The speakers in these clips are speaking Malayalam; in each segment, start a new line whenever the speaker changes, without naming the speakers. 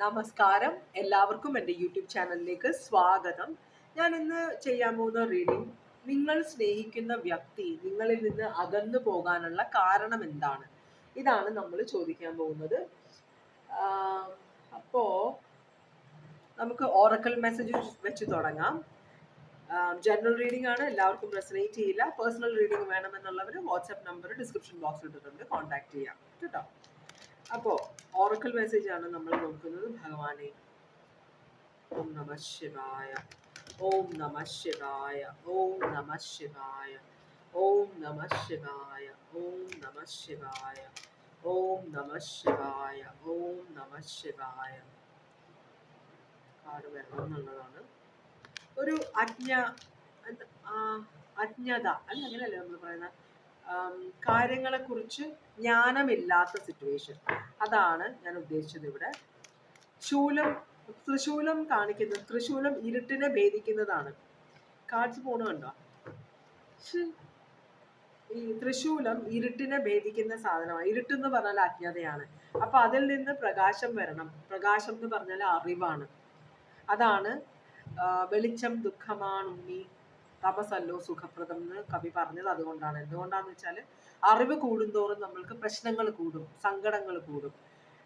നമസ്കാരം. എല്ലാവർക്കും എന്റെ യൂട്യൂബ് ചാനലിലേക്ക് സ്വാഗതം. ഞാൻ ഇന്ന് ചെയ്യാൻ പോകുന്ന റീഡിംഗ് നിങ്ങൾ സ്നേഹിക്കുന്ന വ്യക്തി നിങ്ങളിൽ നിന്ന് അകന്നു പോകാനുള്ള കാരണം എന്താണ്? ഇതാണ് നമ്മൾ ചോദിക്കാൻ പോകുന്നത്. അപ്പോൾ അപ്പോ നമുക്ക് ഓറക്കൽ മെസ്സേജ് വെച്ച് തുടങ്ങാം. ജനറൽ റീഡിംഗ് ആണ്. എല്ലാവർക്കും റെസനേറ്റ് ചെയ്യില്ല. പേഴ്സണൽ റീഡിംഗ് വേണമെന്നുള്ളവർ വാട്സാപ്പ് നമ്പർ ഡിസ്ക്രിപ്ഷൻ ബോക്സിൽ ഇട്ടിട്ടുണ്ട്. കോൺടാക്ട് ചെയ്യാം. കേട്ടോ? അപ്പോ ഓറക്കൽ മെസ്സേജ് ആണ് നമ്മൾ നോക്കുന്നത്. ഭഗവാനെ ഓം നമ ശിവായ ഓം നമ ശിവായ ഓം നമ ശിവായ ഓം നമ ശിവായ ഓം നമ ശിവായ ഓം നമ ശിവായ ഓം നമ ശിവായ. കാട് വരണം എന്നുള്ളതാണ്. ഒരു അജ്ഞ അജ്ഞത അല്ല അങ്ങനെയല്ലേ നമ്മൾ പറയുന്ന കാര്യങ്ങളെ കുറിച്ച് ജ്ഞാനമില്ലാത്ത സിറ്റുവേഷൻ അതാണ് ഞാൻ ഉദ്ദേശിച്ചത് ഇവിടെ. ശൂലം തൃശൂലം കാണിക്കുന്നത് തൃശൂലം ഇരുട്ടിനെ ഭേദിക്കുന്നതാണ്. കാഴ്ച പോണ കണ്ടോ? ഈ തൃശൂലം ഇരുട്ടിനെ ഭേദിക്കുന്ന സാധനമാണ്. ഇരുട്ടെന്ന് പറഞ്ഞാൽ അജ്ഞതയാണ്. അപ്പൊ അതിൽ നിന്ന് പ്രകാശം വരണം. പ്രകാശം എന്ന് പറഞ്ഞാൽ അറിവാണ്. അതാണ് വെളിച്ചം ദുഃഖമാണ് ഉണ്ണി. തപസല്ലോ സുഖപ്രദം എന്ന് കവി പറഞ്ഞത് അതുകൊണ്ടാണ്. എന്തുകൊണ്ടാന്ന് വെച്ചാൽ അറിവ് കൂടുന്തോറും നമ്മൾക്ക് പ്രശ്നങ്ങൾ കൂടും സങ്കടങ്ങൾ കൂടും.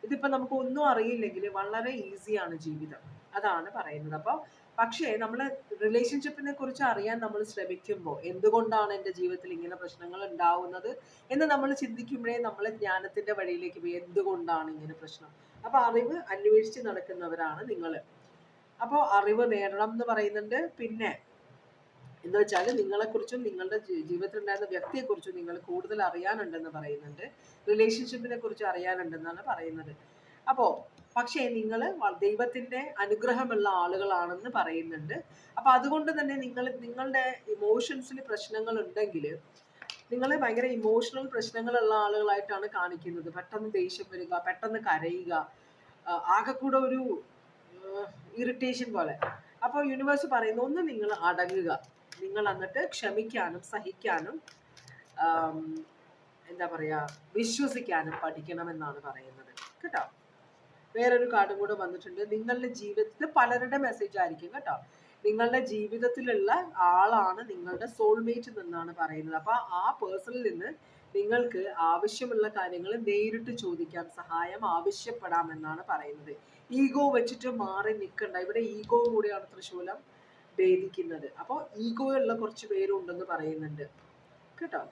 ഇതിപ്പോ നമുക്ക് ഒന്നും അറിയില്ലെങ്കിൽ വളരെ ഈസിയാണ് ജീവിതം. അതാണ് പറയുന്നത്. അപ്പോൾ പക്ഷേ നമ്മൾ റിലേഷൻഷിപ്പിനെ കുറിച്ച് അറിയാൻ നമ്മൾ ശ്രമിക്കുമ്പോൾ എന്തുകൊണ്ടാണ് എന്റെ ജീവിതത്തിൽ ഇങ്ങനെ പ്രശ്നങ്ങൾ ഉണ്ടാവുന്നത് എന്ന് നമ്മൾ ചിന്തിക്കുമ്പോഴേ നമ്മൾ ജ്ഞാനത്തിന്റെ വഴിയിലേക്ക് പോയി എന്തുകൊണ്ടാണ് ഇങ്ങനെ പ്രശ്നം. അപ്പൊ അറിവ് അന്വേഷിച്ച് നടക്കുന്നവരാണ് നിങ്ങൾ അപ്പോൾ അറിവ് നേടണം എന്ന് പറയുന്നുണ്ട്. പിന്നെ എന്ന് വെച്ചാൽ നിങ്ങളെക്കുറിച്ചും നിങ്ങളുടെ ജീ- ജീവിതത്തിൽ ഉണ്ടായിരുന്ന വ്യക്തിയെക്കുറിച്ചും നിങ്ങൾ കൂടുതൽ അറിയാനുണ്ടെന്ന് പറയുന്നുണ്ട്. റിലേഷൻഷിപ്പിനെ കുറിച്ച് അറിയാനുണ്ടെന്നാണ് പറയുന്നത്. അപ്പോൾ പക്ഷേ നിങ്ങൾ ദൈവത്തിന്റെ അനുഗ്രഹമുള്ള ആളുകളാണെന്ന് പറയുന്നുണ്ട്. അപ്പോൾ അതുകൊണ്ട് തന്നെ നിങ്ങൾ നിങ്ങളുടെ ഇമോഷൻസിൽ പ്രശ്നങ്ങൾ ഉണ്ടെങ്കിൽ നിങ്ങൾ ഭയങ്കര ഇമോഷണൽ പ്രശ്നങ്ങളുള്ള ആളുകളായിട്ടാണ് കാണിക്കുന്നത്. പെട്ടെന്ന് ദേഷ്യം വരിക പെട്ടെന്ന് കരയുക ആകെക്കൂടെ ആകെ കൂടെ ഒരു ഇറിറ്റേഷൻ പോലെ. അപ്പോൾ യൂണിവേഴ്സ് പറയുന്നു ഒന്ന് നിങ്ങൾ അടങ്ങുക. നിങ്ങൾ എന്നിട്ട് ക്ഷമിക്കാനും സഹിക്കാനും എന്താ പറയാ വിശ്വസിക്കാനും പഠിക്കണമെന്നാണ് പറയുന്നത്. കേട്ടോ? വേറൊരു കാർഡും കൂടെ വന്നിട്ടുണ്ട്. നിങ്ങളുടെ ജീവിതത്തിൽ പലരുടെ മെസ്സേജ് ആയിരിക്കും കേട്ടോ. നിങ്ങളുടെ ജീവിതത്തിലുള്ള ആളാണ് നിങ്ങളുടെ സോൾമേറ്റ് എന്നാണ് പറയുന്നത്. അപ്പൊ ആ പേഴ്സണിൽ നിന്ന് നിങ്ങൾക്ക് ആവശ്യമുള്ള കാര്യങ്ങൾ നേരിട്ട് ചോദിക്കാം സഹായം ആവശ്യപ്പെടാം എന്നാണ് പറയുന്നത്. ഈഗോ വെച്ചിട്ട് മാറി നിൽക്കണ്ട. ഇവിടെ ഈഗോ കൂടിയാണ് തൃശൂലം. ഭേദിക്കുന്നത്. അപ്പോൾ ഈഗോ ഉള്ള കുറച്ച് പേരുണ്ടെന്ന് പറയുന്നുണ്ട്. കേട്ടോ?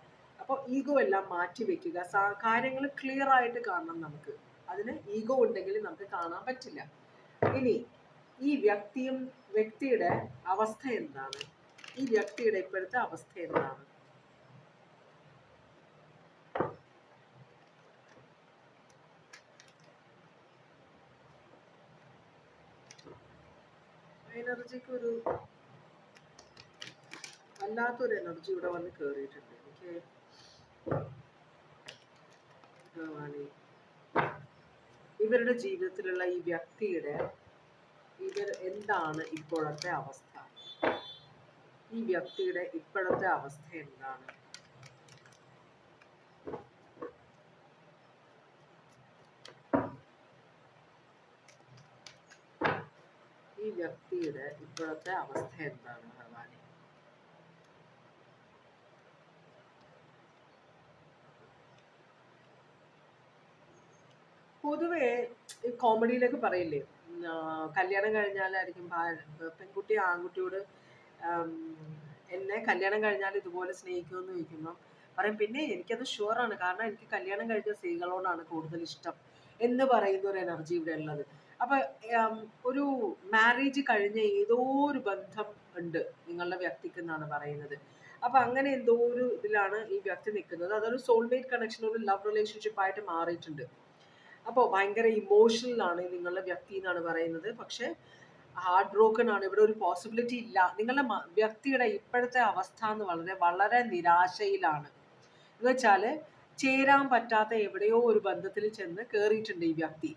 അപ്പോൾ ഈഗോ എല്ലാം മാറ്റി വെക്കുക കാര്യങ്ങൾ ക്ലിയർ ആയിട്ട് കാണണം നമുക്ക്. അതിന് ഈഗോ ഉണ്ടെങ്കിൽ നമുക്ക് കാണാൻ പറ്റില്ല. ഇനി ഈ വ്യക്തിയും വ്യക്തിയുടെ അവസ്ഥ എന്താണ്? ഈ വ്യക്തിയുടെ ഇപ്പോഴത്തെ അവസ്ഥ എന്താണ്? എനർജിക്ക് ഒരു വല്ലാത്തൊരു എനർജി ഇവിടെ വന്ന് കേറിയിട്ടുണ്ട്. എനിക്ക് ഭഗവാനെ. ഇവരുടെ ജീവിതത്തിലുള്ള ഈ വ്യക്തിയുടെ ഇവർ എന്താണ് ഇപ്പോഴത്തെ അവസ്ഥ? ഈ വ്യക്തിയുടെ ഇപ്പോഴത്തെ അവസ്ഥ എന്താണ്? ഈ വ്യക്തിയുടെ ഇപ്പോഴത്തെ അവസ്ഥ എന്താണ് ഭഗവാനെ പൊതുവെ ഈ കോമഡിയിലൊക്കെ പറയില്ലേ? ആഹ് കല്യാണം കഴിഞ്ഞാലായിരിക്കും ഭാ- പെൺകുട്ടി ആൺകുട്ടിയോട് ആം, എന്നെ കല്യാണം കഴിഞ്ഞാൽ ഇതുപോലെ സ്നേഹിക്കുമെന്ന് ചോദിക്കുമ്പോൾ പറയും പിന്നെ എനിക്കത് ഷുവറാണ് കാരണം എനിക്ക് കല്യാണം കഴിഞ്ഞ സ്ത്രീകളോടാണ് കൂടുതൽ ഇഷ്ടം എന്ന് പറയുന്ന ഒരു എനർജി ഇവിടെ ഉള്ളത്. അപ്പൊ ഒരു മാരേജ് കഴിഞ്ഞ ഏതോ ഒരു ബന്ധം ഉണ്ട് നിങ്ങളുടെ വ്യക്തിക്ക് എന്നാണ് പറയുന്നത്. അപ്പൊ അങ്ങനെ എന്തോ ഒരു ഇതിലാണ് ഈ വ്യക്തി നിൽക്കുന്നത്. അതൊരു സോൾമേറ്റ് കണക്ഷൻ ഒരു ലവ് റിലേഷൻഷിപ്പ് ആയിട്ട് മാറിയിട്ടുണ്ട്. അപ്പോൾ ഭയങ്കര ഇമോഷണലാണ് നിങ്ങളുടെ വ്യക്തി എന്നാണ് പറയുന്നത്. പക്ഷേ ഹാർഡ് ബ്രോക്കൺ ആണ്. ഇവിടെ ഒരു പോസിബിലിറ്റി ഇല്ല. നിങ്ങളുടെ വ്യക്തിയുടെ ഇപ്പോഴത്തെ അവസ്ഥ എന്ന് വളരെ വളരെ നിരാശയിലാണ്. എന്ന് വെച്ചാൽ ചേരാൻ പറ്റാത്ത എവിടെയോ ഒരു ബന്ധത്തിൽ ചെന്ന് കയറിയിട്ടുണ്ട് ഈ വ്യക്തി.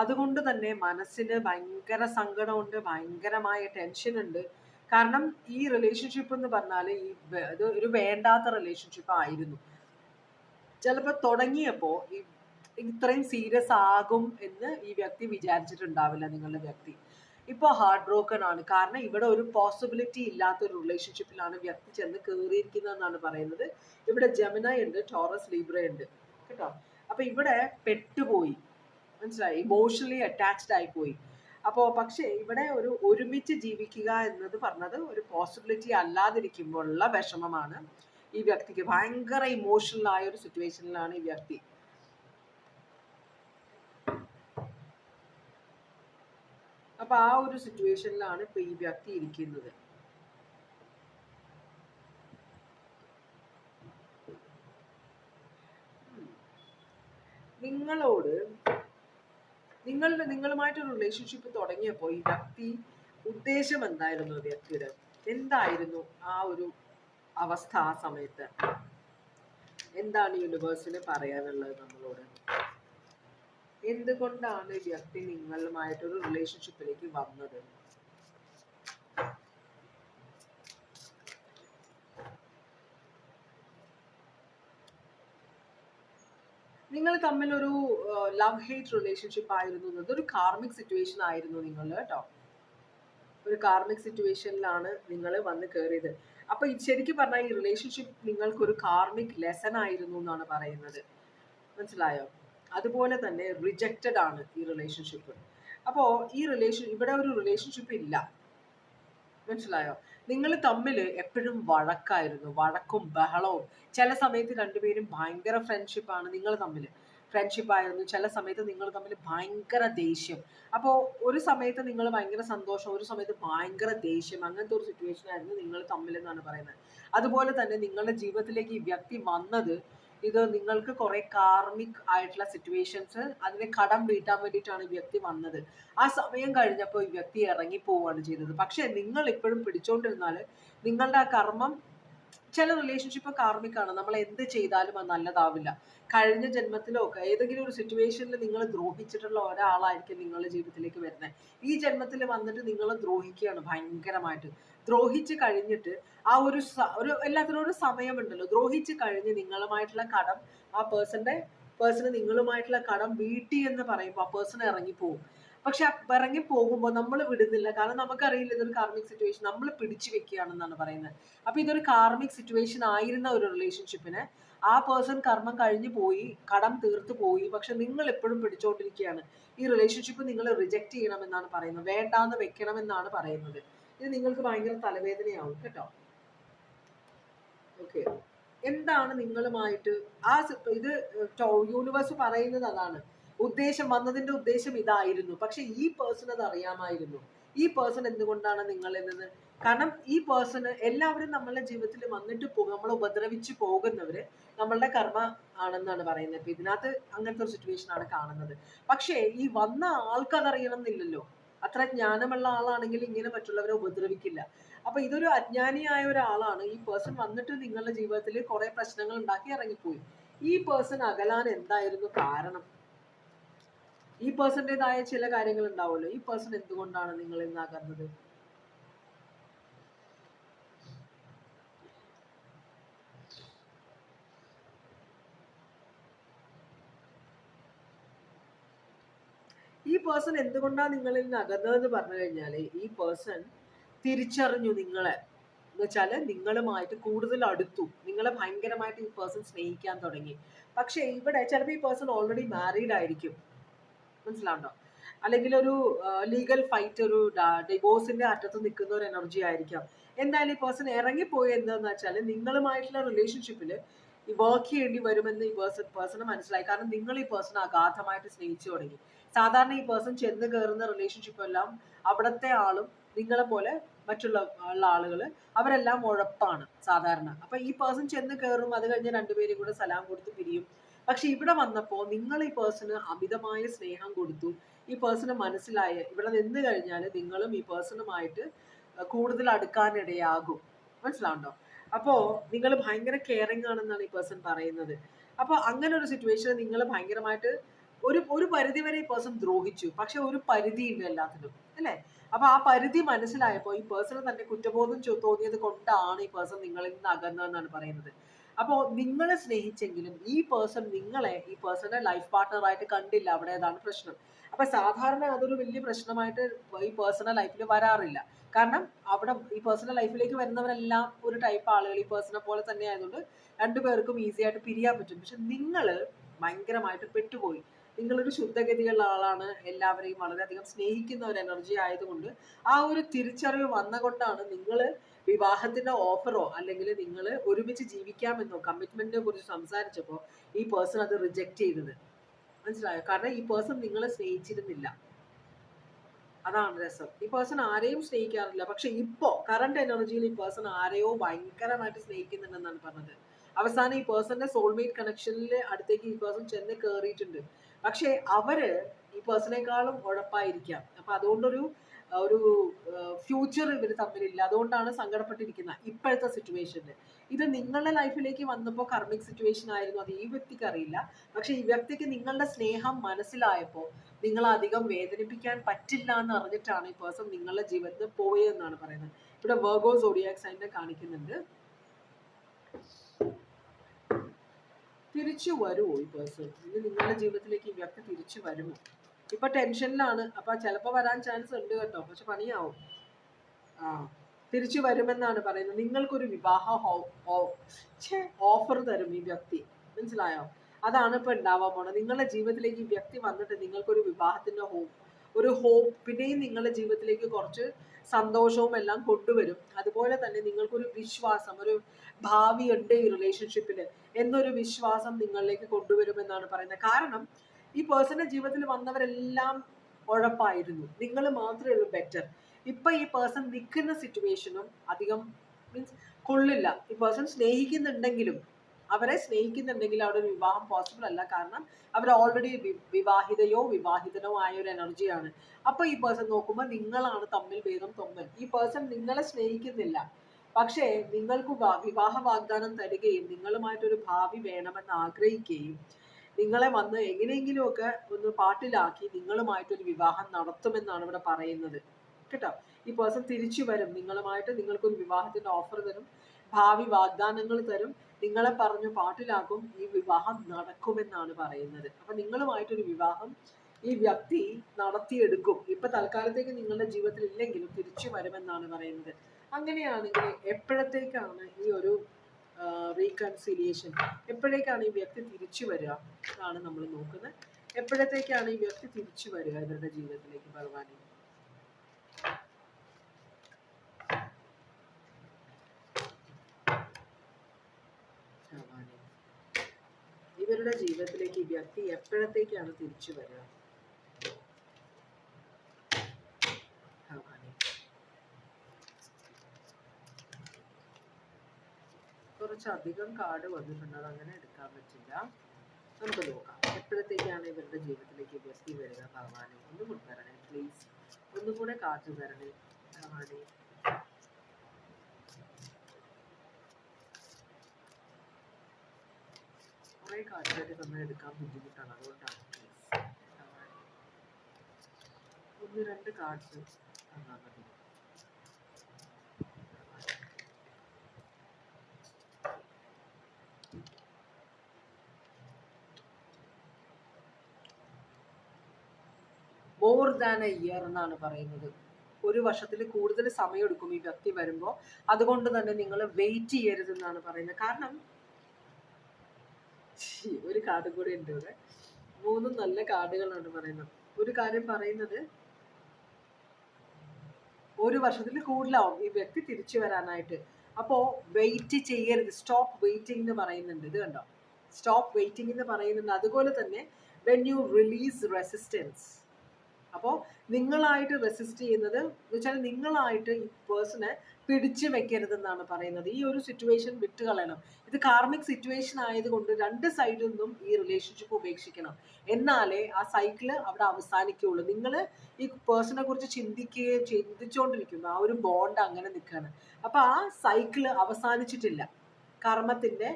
അതുകൊണ്ട് തന്നെ മനസ്സിന് ഭയങ്കര സങ്കടമുണ്ട് ഭയങ്കരമായ ടെൻഷൻ ഉണ്ട്. കാരണം ഈ റിലേഷൻഷിപ്പ് എന്ന് പറഞ്ഞാൽ ഈ ഒരു വേണ്ടാത്ത റിലേഷൻഷിപ്പ് ആയിരുന്നു. ചിലപ്പോൾ തുടങ്ങിയപ്പോൾ ഈ ഇത്രയും സീരിയസ് ആകും എന്ന് ഈ വ്യക്തി വിചാരിച്ചിട്ടുണ്ടാവില്ല നിങ്ങളുടെ വ്യക്തി. ഇപ്പോൾ ഹാർട്ട് ബ്രോക്കൺ ആണ്. കാരണം ഇവിടെ ഒരു പോസിബിലിറ്റി ഇല്ലാത്ത ഒരു റിലേഷൻഷിപ്പിലാണ് വ്യക്തി ചെന്ന് കയറിയിരിക്കുന്നതെന്നാണ് പറയുന്നത്. ഇവിടെ ജമിന ഉണ്ട് ടോറസ് ലീബ്ര ഉണ്ട്. കേട്ടോ? അപ്പൊ ഇവിടെ പെട്ടുപോയി. മനസ്സിലായി? ഇമോഷണലി അറ്റാച്ച്ഡ് ആയിപ്പോയി. പോയി അപ്പോൾ പക്ഷേ ഇവിടെ ഒരു ഒരുമിച്ച് ജീവിക്കുക എന്നത് പറഞ്ഞത് ഒരു പോസിബിലിറ്റി അല്ലാതിരിക്കുമ്പോഴുള്ള വിഷമമാണ് ഈ വ്യക്തിക്ക്. ഭയങ്കര ഇമോഷണൽ ആയ ഒരു സിറ്റുവേഷനിലാണ് ഈ വ്യക്തി. അപ്പൊ ആ ഒരു സിറ്റുവേഷനിലാണ് ഇപ്പൊ ഈ വ്യക്തി ഇരിക്കുന്നത്. നിങ്ങളോട് നിങ്ങളുടെ നിങ്ങളുമായിട്ടൊരു റിലേഷൻഷിപ്പ് തുടങ്ങിയപ്പോൾ ഈ വ്യക്തി ഉദ്ദേശം എന്തായിരുന്നു വ്യക്തിയുടെ? എന്തായിരുന്നു ആ ഒരു അവസ്ഥ ആ സമയത്ത്? എന്താണ് യൂണിവേഴ്സിന് പറയാനുള്ളത് നമ്മളോട്? എന്തുകൊണ്ടാണ് ഈ വ്യക്തി നിങ്ങളുമായിട്ടൊരു റിലേഷൻഷിപ്പിലേക്ക് വന്നത്? നിങ്ങൾ തമ്മിൽ ഒരു ലവ് ഹേറ്റ് റിലേഷൻഷിപ്പ് ആയിരുന്നു. ഒരു കാർമിക് സിറ്റുവേഷൻ ആയിരുന്നു നിങ്ങൾ കേട്ടോ. ഒരു കാർമിക് സിറ്റുവേഷനിലാണ് നിങ്ങൾ വന്ന് കയറിയത് അപ്പൊ ശരിക്കും പറഞ്ഞാൽ ഈ റിലേഷൻഷിപ്പ് നിങ്ങൾക്ക് ഒരു കാർമിക് ലെസൺ ആയിരുന്നു എന്നാണ് പറയുന്നത്. മനസ്സിലായോ? അതുപോലെ തന്നെ റിജക്റ്റഡ് ആണ് ഈ റിലേഷൻഷിപ്പ് അപ്പോൾ ഈ റിലേഷൻ ഇവിടെ ഒരു റിലേഷൻഷിപ്പ് ഇല്ല. മനസ്സിലായോ? നിങ്ങൾ തമ്മിൽ എപ്പോഴും വഴക്കായിരുന്നു. വഴക്കും ബഹളവും. ചില സമയത്ത് രണ്ടുപേരും ഭയങ്കര ഫ്രണ്ട്ഷിപ്പാണ് നിങ്ങൾ തമ്മിൽ ഫ്രണ്ട്ഷിപ്പ് ആയിരുന്നു. ചില സമയത്ത് നിങ്ങൾ തമ്മിൽ ഭയങ്കര ദേഷ്യം. അപ്പോൾ ഒരു സമയത്ത് നിങ്ങൾ ഭയങ്കര സന്തോഷം ഒരു സമയത്ത് ഭയങ്കര ദേഷ്യം. അങ്ങനത്തെ ഒരു സിറ്റുവേഷൻ ആയിരുന്നു നിങ്ങൾ തമ്മിൽ എന്നാണ് പറയുന്നത്. അതുപോലെ തന്നെ നിങ്ങളുടെ ജീവിതത്തിലേക്ക് ഈ വ്യക്തി വന്നത് ഇത് നിങ്ങൾക്ക് കുറെ കാർമിക് ആയിട്ടുള്ള സിറ്റുവേഷൻസ് അതിനെ കടം വീട്ടാൻ വേണ്ടിയിട്ടാണ് ഈ വ്യക്തി വന്നത്. ആ സമയം കഴിഞ്ഞപ്പോൾ ഈ വ്യക്തി ഇറങ്ങി പോവുകയാണ് ചെയ്തത്. പക്ഷെ നിങ്ങൾ ഇപ്പോഴും പിടിച്ചോണ്ടിരുന്നാൽ നിങ്ങളുടെ ആ കർമ്മം ചില റിലേഷൻഷിപ്പ് കാർമിക് ആണ്. നമ്മൾ എന്ത് ചെയ്താലും അത് നല്ലതാവില്ല. കഴിഞ്ഞ ജന്മത്തിലോ ഏതെങ്കിലും ഒരു സിറ്റുവേഷനിൽ നിങ്ങൾ ദ്രോഹിച്ചിട്ടുള്ള ഒരാളായിരിക്കും നിങ്ങളുടെ ജീവിതത്തിലേക്ക് വരുന്നത്. ഈ ജന്മത്തിൽ വന്നിട്ട് നിങ്ങൾ ദ്രോഹിക്കുകയാണ് ഭയങ്കരമായിട്ട്. ദ്രോഹിച്ച് കഴിഞ്ഞിട്ട് ആ ഒരു ഒരു എല്ലാത്തിനും ഒരു സമയമുണ്ടല്ലോ. ദ്രോഹിച്ച് കഴിഞ്ഞ് നിങ്ങളുമായിട്ടുള്ള കടം ആ പേഴ്സന്റെ പേഴ്സണ് നിങ്ങളുമായിട്ടുള്ള കടം വീട്ടി എന്ന് പറയുമ്പോൾ ആ പേഴ്സൺ ഇറങ്ങിപ്പോവും. പക്ഷെ ഇറങ്ങി പോകുമ്പോൾ നമ്മൾ വിടുന്നില്ല. കാരണം നമുക്കറിയില്ല ഇതൊരു കാർമിക് സിറ്റുവേഷൻ നമ്മൾ പിടിച്ചു വെക്കുകയാണെന്നാണ് പറയുന്നത്. അപ്പൊ ഇതൊരു കാർമിക് സിറ്റുവേഷൻ ആയിരുന്ന ഒരു റിലേഷൻഷിപ്പിന് ആ പേഴ്സൺ കർമ്മം കഴിഞ്ഞു പോയി കടം തീർത്തു പോയി. പക്ഷെ നിങ്ങൾ എപ്പോഴും പിടിച്ചോണ്ടിരിക്കുകയാണ്. ഈ റിലേഷൻഷിപ്പ് നിങ്ങൾ റിജക്ട് ചെയ്യണമെന്നാണ് പറയുന്നത്. വേണ്ടാന്ന് വെക്കണമെന്നാണ് പറയുന്നത്. ഇത് നിങ്ങൾക്ക് ഭയങ്കര തലവേദനയാവും കേട്ടോ. ഓക്കെ എന്താണ് നിങ്ങളുമായിട്ട് ആ ഇത് യൂണിവേഴ്സ് പറയുന്നത് അതാണ്. ഉദ്ദേശം വന്നതിന്റെ ഉദ്ദേശം ഇതായിരുന്നു. പക്ഷെ ഈ പേഴ്സൺ അത് അറിയാമായിരുന്നു. ഈ പേഴ്സൺ എന്തുകൊണ്ടാണ് നിങ്ങളിൽ നിന്ന് കാരണം ഈ പേഴ്സണ് എല്ലാവരും നമ്മളുടെ ജീവിതത്തിൽ വന്നിട്ട് പോകും നമ്മൾ ഉപദ്രവിച്ച് പോകുന്നവര് നമ്മളുടെ കർമ്മ ആണെന്നാണ് പറയുന്നത്. അപ്പൊ ഇതിനകത്ത് അങ്ങനത്തെ ഒരു സിറ്റുവേഷൻ ആണ് കാണുന്നത്. പക്ഷേ ഈ വന്ന ആൾക്ക് അതറിയണം എന്നില്ലല്ലോ. അത്ര ജ്ഞാനമുള്ള ആളാണെങ്കിൽ ഇങ്ങനെ മറ്റുള്ളവരെ ഉപദ്രവിക്കില്ല. അപ്പൊ ഇതൊരു അജ്ഞാനിയായ ഒരാളാണ്. ഈ പേഴ്സൺ വന്നിട്ട് നിങ്ങളുടെ ജീവിതത്തിൽ കുറെ പ്രശ്നങ്ങൾ ഉണ്ടാക്കി ഇറങ്ങിപ്പോയി. ഈ പേഴ്സൺ അകലാൻ എന്തായിരുന്നു കാരണം? ഈ പേഴ്സന്റെതായ ചില കാര്യങ്ങൾ ഉണ്ടാവുമല്ലോ. ഈ പേഴ്സൺ എന്തുകൊണ്ടാണ് നിങ്ങൾ ഇന്ന് അകന്നത്? പേഴ്സൺ എന്തുകൊണ്ടാണ് നിങ്ങളിൽ നിന്ന് അകന്നതെന്ന് പറഞ്ഞു കഴിഞ്ഞാൽ ഈ പേഴ്സൺ തിരിച്ചറിഞ്ഞു നിങ്ങളെ. എന്ന് വെച്ചാൽ നിങ്ങളുമായിട്ട് കൂടുതൽ അടുത്തു. നിങ്ങളെ ഭയങ്കരമായിട്ട് ഈ പേഴ്സൺ സ്നേഹിക്കാൻ തുടങ്ങി. പക്ഷേ ഇവിടെ ചിലപ്പോൾ ഈ പേഴ്സൺ ഓൾറെഡി മാരീഡ് ആയിരിക്കും. മനസ്സിലാണ്ടോ അല്ലെങ്കിൽ ഒരു ലീഗൽ ഫൈറ്റ് ഒരു ഡിവോഴ്സിന്റെ അറ്റത്ത് നിൽക്കുന്ന ഒരു എനർജി ആയിരിക്കാം. എന്തായാലും ഈ പേഴ്സൺ ഇറങ്ങിപ്പോയി എന്താന്ന് വെച്ചാൽ നിങ്ങളുമായിട്ടുള്ള റിലേഷൻഷിപ്പിൽ വർക്ക് ചെയ്യേണ്ടി വരുമെന്ന് ഈ പേഴ്സൺ പേഴ്സണ് മനസ്സിലായി. കാരണം നിങ്ങൾ ഈ പേഴ്സൺ അഗാധമായിട്ട് സ്നേഹിച്ചു തുടങ്ങി. സാധാരണ ഈ പേഴ്സൺ ചെന്ന് കയറുന്ന റിലേഷൻഷിപ്പ് എല്ലാം അവിടുത്തെ ആളും നിങ്ങളെ പോലെ മറ്റുള്ള ഉള്ള ആളുകൾ അവരെല്ലാം ഉഴപ്പാണ് സാധാരണ. അപ്പൊ ഈ പേഴ്സൺ ചെന്ന് കയറും അത് കഴിഞ്ഞ് രണ്ടുപേരും കൂടെ സലാം കൊടുത്ത് പിരിയും. പക്ഷെ ഇവിടെ വന്നപ്പോൾ നിങ്ങൾ ഈ പേഴ്സണ് അമിതമായ സ്നേഹം കൊടുത്തു. ഈ പേഴ്സണ് മനസ്സിലായ. ഇവിടെ നിന്ന് കഴിഞ്ഞാൽ നിങ്ങളും ഈ പേഴ്സണുമായിട്ട് കൂടുതൽ അടുക്കാനിടയാകും. മനസ്സിലാവുണ്ടോ? അപ്പോ നിങ്ങൾ ഭയങ്കര കെയറിങ് ആണെന്നാണ് ഈ പേഴ്സൺ പറയുന്നത്. അപ്പോൾ അങ്ങനെ ഒരു സിറ്റുവേഷനിൽ നിങ്ങൾ ഭയങ്കരമായിട്ട് ഒരു ഒരു പരിധി വരെ ഈ പേഴ്സൺ ദ്രോഹിച്ചു. പക്ഷെ ഒരു പരിധി ഉണ്ട് എല്ലാത്തിനും അല്ലേ? അപ്പൊ ആ പരിധി മനസ്സിലായപ്പോൾ ഈ പേഴ്സൺ തന്നെ കുറ്റബോധം തോന്നിയത് കൊണ്ടാണ് ഈ പേഴ്സൺ നിങ്ങളിൽ നിന്ന് അകന്നതെന്നാണ് പറയുന്നത്. അപ്പോൾ നിങ്ങളെ സ്നേഹിച്ചെങ്കിലും ഈ പേഴ്സൺ നിങ്ങളെ ഈ പേഴ്സണെ ലൈഫ് പാർട്ട്ണറായിട്ട് കണ്ടില്ല. അവിടെ അതാണ് പ്രശ്നം. അപ്പൊ സാധാരണ അതൊരു വലിയ പ്രശ്നമായിട്ട് ഈ പേഴ്സണൽ ലൈഫിൽ വരാറില്ല. കാരണം അവിടെ ഈ പേഴ്സണൽ ലൈഫിലേക്ക് വരുന്നവരെല്ലാം ഒരു ടൈപ്പ് ആളുകൾ ഈ പേഴ്സണെ പോലെ തന്നെ ആയതുകൊണ്ട് രണ്ടുപേർക്കും ഈസി ആയിട്ട് പിരിയാൻ പറ്റും. പക്ഷെ നിങ്ങൾ ഭയങ്കരമായിട്ട് പെട്ടുപോയി. നിങ്ങളൊരു ശുദ്ധഗതിയുള്ള ആളാണ്. എല്ലാവരെയും വളരെയധികം സ്നേഹിക്കുന്ന ഒരു എനർജി ആയതുകൊണ്ട് ആ ഒരു തിരിച്ചറിവ് വന്നുകൊണ്ടാണ് നിങ്ങൾ വിവാഹത്തിന്റെ ഓഫറോ അല്ലെങ്കിൽ നിങ്ങൾ ഒരുമിച്ച് ജീവിക്കാമെന്നോ കമ്മിറ്റ്മെന്റിനെ കുറിച്ച് സംസാരിച്ചപ്പോൾ ഈ പേഴ്സൺ അത് റിജക്റ്റ് ചെയ്തത്. മനസ്സിലായോ? കാരണം ഈ പേഴ്സൺ നിങ്ങളെ സ്നേഹിച്ചിരുന്നില്ല. അതാണ് രസം. ഈ പേഴ്സൺ ആരെയും സ്നേഹിക്കാറില്ല. പക്ഷെ ഇപ്പോ കറണ്ട് എനർജിയിൽ ഈ പേഴ്സൺ ആരെയോ ഭയങ്കരമായിട്ട് സ്നേഹിക്കുന്നുണ്ടെന്നാണ് പറഞ്ഞത്. അവസാനം ഈ പേഴ്സന്റെ സോൾമേറ്റ് കണക്ഷനിൽ അടുത്തേക്ക് ഈ പേഴ്സൺ ചെന്ന് കയറിയിട്ടുണ്ട് പക്ഷെ അവർ ഈ പേഴ്സണേക്കാളും ഉഴപ്പായിരിക്കാം. അപ്പൊ അതുകൊണ്ടൊരു ഒരു ഫ്യൂച്ചർ ഇവർ തമ്മിലില്ല. അതുകൊണ്ടാണ് സങ്കടപ്പെട്ടിരിക്കുന്നത് ഇപ്പോഴത്തെ സിറ്റുവേഷനിൽ ഇത് നിങ്ങളുടെ ലൈഫിലേക്ക് വന്നപ്പോൾ കർമ്മിക് സിറ്റുവേഷൻ ആയിരുന്നു അത് ഈ വ്യക്തിക്ക് അറിയില്ല. പക്ഷെ ഈ വ്യക്തിക്ക് നിങ്ങളുടെ സ്നേഹം മനസ്സിലായപ്പോൾ നിങ്ങളെ അധികം വേദനിപ്പിക്കാൻ പറ്റില്ല എന്ന് അറിഞ്ഞിട്ടാണ് ഈ പേഴ്സൺ നിങ്ങളുടെ ജീവിതത്തിൽ പോയതെന്നാണ് പറയുന്നത്. ഇവിടെ വേർഗോ ഓഡിയാക്സ് അതിനെ കാണിക്കുന്നുണ്ട്. തിരിച്ചു വരുമോ ഈ പേഴ്സൺ ഇത് നിങ്ങളുടെ ജീവിതത്തിലേക്ക് ഈ വ്യക്തി തിരിച്ചു വരുമോ? ഇപ്പൊ ടെൻഷനിലാണ് അപ്പൊ ചിലപ്പോ വരാൻ ചാൻസ് ഉണ്ട് കേട്ടോ. പക്ഷെ പണിയാവും. ആ തിരിച്ചു വരുമെന്നാണ് പറയുന്നത്. നിങ്ങൾക്കൊരു വിവാഹ ഓഫർ തരും ഈ വ്യക്തി. മനസ്സിലായോ? അതാണ് ഇപ്പൊ ഉണ്ടാവാൻ പോണത്. നിങ്ങളുടെ ജീവിതത്തിലേക്ക് ഈ വ്യക്തി വന്നിട്ട് നിങ്ങൾക്കൊരു വിവാഹത്തിന്റെ ഒരു ഹോപ്പിനെയും നിങ്ങളുടെ ജീവിതത്തിലേക്ക് കുറച്ച് സന്തോഷവും എല്ലാം കൊണ്ടുവരും. അതുപോലെ തന്നെ നിങ്ങൾക്കൊരു വിശ്വാസം ഒരു ഭാവി ഉണ്ട് ഈ റിലേഷൻഷിപ്പിൽ എന്നൊരു വിശ്വാസം നിങ്ങളിലേക്ക് കൊണ്ടുവരുമെന്നാണ് പറയുന്നത്. കാരണം ഈ പേഴ്സണിന്റെ ജീവിതത്തിൽ വന്നവരെല്ലാം ഉഴപ്പായിരുന്നു. നിങ്ങൾ മാത്രമേ ഉള്ളൂ ബെറ്റർ ഇപ്പൊ ഈ പേഴ്സൺ നിൽക്കുന്ന സിറ്റുവേഷനും അധികം മീൻസ് കൊള്ളില്ല. ഈ പേഴ്സൺ സ്നേഹിക്കുന്നുണ്ടെങ്കിലും അവരെ സ്നേഹിക്കുന്നുണ്ടെങ്കിൽ അവിടെ ഒരു വിവാഹം പോസിബിൾ അല്ല. കാരണം അവർ ഓൾറെഡി വിവാഹിതയോ വിവാഹിതനോ ആയ ഒരു എനർജിയാണ് അപ്പൊ ഈ പേഴ്സൺ നോക്കുമ്പോൾ നിങ്ങളാണ് തമ്മിൽ ഭേദം തമ്മിൽ. ഈ പേഴ്സൺ നിങ്ങളെ സ്നേഹിക്കുന്നില്ല. പക്ഷേ നിങ്ങൾക്ക് വിവാഹ വാഗ്ദാനം തരികയും നിങ്ങളുമായിട്ടൊരു ഭാവി വേണമെന്ന് ആഗ്രഹിക്കുകയും നിങ്ങളെ വന്ന് എങ്ങനെയെങ്കിലുമൊക്കെ ഒന്ന് പാട്ടിലാക്കി നിങ്ങളുമായിട്ടൊരു വിവാഹം നടത്തുമെന്നാണ് ഇവിടെ പറയുന്നത്. കേട്ടോ? ഈ പേഴ്സൺ തിരിച്ചു വരും. നിങ്ങളുമായിട്ട് നിങ്ങൾക്കൊരു വിവാഹത്തിന്റെ ഓഫർ തരും. ഭാവി വാഗ്ദാനങ്ങൾ തരും. നിങ്ങളെ പറഞ്ഞു പാട്ടിലാക്കും ഈ വിവാഹം നടക്കുമെന്നാണ് പറയുന്നത്. അപ്പൊ നിങ്ങളുമായിട്ടൊരു വിവാഹം ഈ വ്യക്തി നടത്തിയെടുക്കും. ഇപ്പൊ തൽക്കാലത്തേക്ക് നിങ്ങളുടെ ജീവിതത്തിൽ ഇല്ലെങ്കിലും തിരിച്ചു വരുമെന്നാണ് പറയുന്നത്. അങ്ങനെയാണെങ്കിൽ എപ്പോഴത്തേക്കാണ് ഈ ഒരു റീകൺസിലിയേഷൻ എപ്പോഴേക്കാണ് ഈ വ്യക്തി തിരിച്ചു വരിക എന്നാണ് നമ്മൾ നോക്കുന്നത്. എപ്പോഴത്തേക്കാണ് ഈ വ്യക്തി തിരിച്ചു വരിക ഇവരുടെ ജീവിതത്തിലേക്ക് ഭഗവാനെ. ഇവരുടെ ജീവിതത്തിലേക്ക് ഈ വ്യക്തി എപ്പോഴത്തേക്കാണ് തിരിച്ചു വരിക? കുറച്ചധികം കാർഡ് വന്നിട്ടുണ്ട് അത് അങ്ങനെ എടുക്കാൻ പറ്റില്ല. നമുക്ക് നോക്കാം. എപ്പോഴത്തേക്കാണ് ഇവരുടെ ജീവിതത്തിലേക്ക് വ്യക്തി വരിക ഭഗവാനെ ഒന്ന് കൊണ്ടുവരണേ പ്ലീസ് ഒന്നുകൂടെ കാത്തു തരണേ ഭഗവാനെ കുറെ തന്നെ നമ്മൾ എടുക്കാൻ ബുദ്ധിമുട്ടാണ്. അതുകൊണ്ടാണ് ഒന്ന് രണ്ട് കാർഡ്സ് തന്നാൽ മതി. മോർ ദാൻ എ ഇയർ എന്നാണ് പറയുന്നത്. ഒരു വർഷത്തിൽ കൂടുതൽ സമയം എടുക്കും ഈ വ്യക്തി വരുമ്പോൾ. അതുകൊണ്ട് തന്നെ നിങ്ങൾ വെയിറ്റ് ചെയ്യരുത് എന്നാണ് പറയുന്നത്. കാരണം ഛീ, ഒരു കാർഡ് കൂടി ഉണ്ട് ഇവിടെ. മൂന്നും നല്ല കാർഡുകളാണ് പറയുന്നത്. ഒരു കാര്യം പറയുന്നത് ഒരു വർഷത്തിൽ കൂടുതലാവും ഈ വ്യക്തി തിരിച്ചു വരാനായിട്ട്. അപ്പോ വെയിറ്റ് ചെയ്യരുത്. സ്റ്റോപ്പ് വെയിറ്റിംഗ് എന്ന് പറയുന്നുണ്ട്. ഇത് കണ്ടോ? സ്റ്റോപ്പ് വെയിറ്റിംഗ് എന്ന് പറയുന്നുണ്ട്. അതുപോലെ തന്നെ വെൻ യു റിലീസ് റെസിസ്റ്റൻസ് അപ്പോൾ നിങ്ങളായിട്ട് റെസിസ്റ്റ് ചെയ്യുന്നത് എന്ന് വെച്ചാൽ നിങ്ങളായിട്ട് ഈ പേഴ്സണെ പിടിച്ചു വെക്കരുതെന്നാണ് പറയുന്നത്. ഈ ഒരു സിറ്റുവേഷൻ വിട്ട് കളയണം ഇത് കാർമിക് സിറ്റുവേഷൻ ആയതുകൊണ്ട് രണ്ട് സൈഡിൽ നിന്നും ഈ റിലേഷൻഷിപ്പ് ഉപേക്ഷിക്കണം. എന്നാലേ ആ സൈക്കിൾ അവിടെ അവസാനിക്കുകയുള്ളൂ. നിങ്ങൾ ഈ പേഴ്സണെ കുറിച്ച് ചിന്തിക്കുകയും ചിന്തിച്ചുകൊണ്ടിരിക്കുന്നു ആ ഒരു ബോണ്ട് അങ്ങനെ നിൽക്കുകയാണ്. അപ്പൊ ആ സൈക്കിൾ അവസാനിച്ചിട്ടില്ല. കർമ്മത്തിന്റെ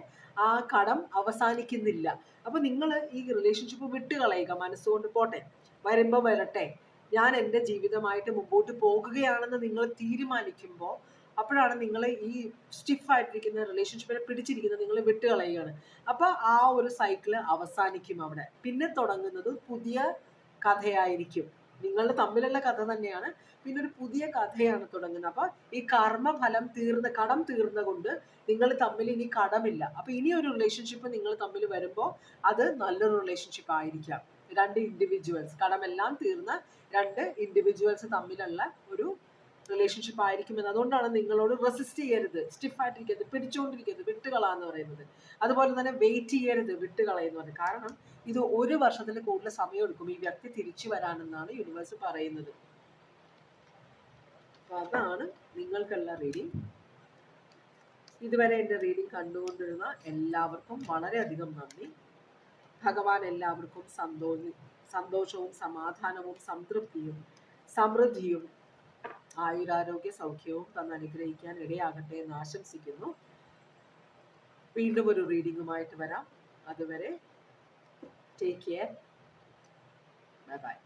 ആ കടം അവസാനിക്കുന്നില്ല. അപ്പൊ നിങ്ങൾ ഈ റിലേഷൻഷിപ്പ് വിട്ട് കളയുക മനസ്സുകൊണ്ട് പോട്ടെ. വരുമ്പോ വരട്ടെ. ഞാൻ എന്റെ ജീവിതമായിട്ട് മുമ്പോട്ട് പോകുകയാണെന്ന് നിങ്ങൾ തീരുമാനിക്കുമ്പോൾ അപ്പോഴാണ് നിങ്ങൾ ഈ സ്റ്റിഫായിട്ടിരിക്കുന്ന റിലേഷൻഷിപ്പിനെ പിടിച്ചിരിക്കുന്നത് നിങ്ങൾ വിട്ടുകളയുകയാണ്. അപ്പോൾ ആ ഒരു സൈക്കിൾ അവസാനിക്കും അവിടെ. പിന്നെ തുടങ്ങുന്നത് പുതിയ കഥയായിരിക്കും. നിങ്ങളുടെ തമ്മിലുള്ള കഥ തന്നെയാണ്. പിന്നെ ഒരു പുതിയ കഥയാണ് തുടങ്ങുന്നത്. അപ്പൊ ഈ കർമ്മഫലം തീർന്ന കടം തീർന്ന കൊണ്ട് നിങ്ങൾ തമ്മിൽ ഇനി കടമില്ല. അപ്പൊ ഇനി ഒരു റിലേഷൻഷിപ്പ് നിങ്ങൾ തമ്മിൽ വരുമ്പോൾ അത് നല്ലൊരു റിലേഷൻഷിപ്പ് ആയിരിക്കാം. രണ്ട് ഇൻഡിവിജ്വൽസ് കടമെല്ലാം തീർന്ന രണ്ട് ഇൻഡിവിജ്വൽസ് തമ്മിലുള്ള ഒരു റിലേഷൻഷിപ്പ് ആയിരിക്കുമെന്ന്. അതുകൊണ്ടാണ് നിങ്ങളോട് റെസിസ്റ്റ് ചെയ്യരുത്. സ്റ്റിഫായിട്ടിരിക്കരുത് പിടിച്ചുകൊണ്ടിരിക്കരുത് വിട്ടുകളാന്ന് പറയുന്നത്. അതുപോലെ തന്നെ വെയിറ്റ് ചെയ്യരുത്. വിട്ടുകളയെന്ന് പറയുന്നത് കാരണം ഇത് ഒരു വർഷത്തിൽ കൂടുതൽ സമയം എടുക്കും. ഈ വ്യക്തി തിരിച്ചു വരാനെന്നാണ് യൂണിവേഴ്സ് പറയുന്നത്. അതാണ് നിങ്ങൾക്കുള്ള റീഡിങ് ഇതുവരെ എന്റെ റീഡിങ് കണ്ടുകൊണ്ടിരുന്ന എല്ലാവർക്കും വളരെയധികം നന്ദി. ഭഗവാൻ എല്ലാവർക്കും സന്തോ സന്തോഷവും സമാധാനവും സംതൃപ്തിയും സമൃദ്ധിയും ആയുരാരോഗ്യ സൗഖ്യവും തന്ന് അനുഗ്രഹിക്കാൻ ഇടയാകട്ടെ എന്ന് ആശംസിക്കുന്നു. വീണ്ടും ഒരു റീഡിങ്ങുമായിട്ട് വരാം. അതുവരെ ടേക്ക് കെയർ ബൈ ബൈ